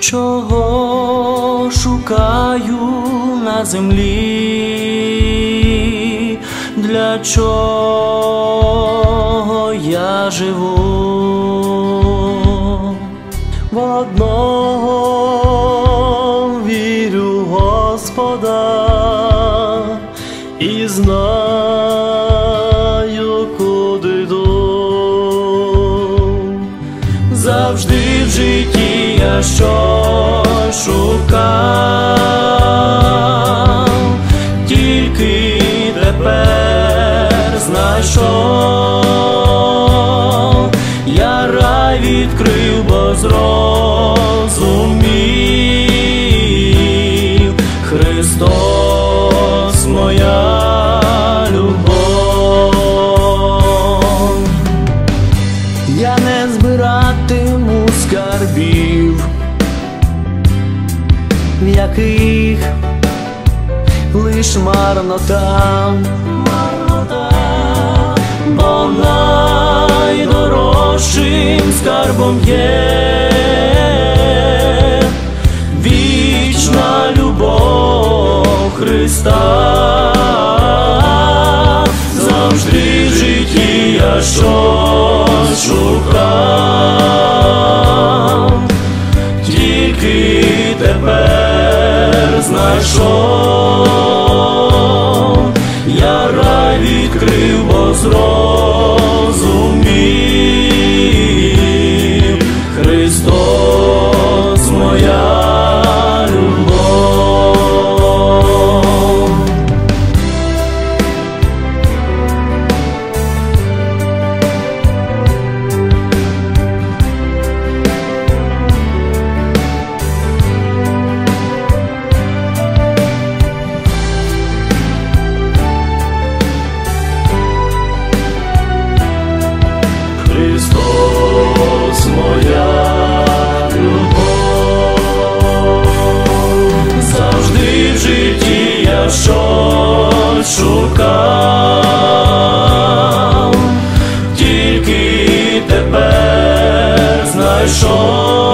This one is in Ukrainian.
чого шукаю на землі, для чого я живу в одного вірю Господа і знаю, куди йду. Завжди в житті я шукав, тільки тепер знайшов, я рай відкрив, бо зрозумів Христос в яких лиш марнота, марнота, бо найдорожчим скарбом є. Вічна любов Христа. Завжди в житті я щось шукав, тільки тепер знайшов, Христос моя любов, завжди в житті я щось шукав, тільки тепер знайшов,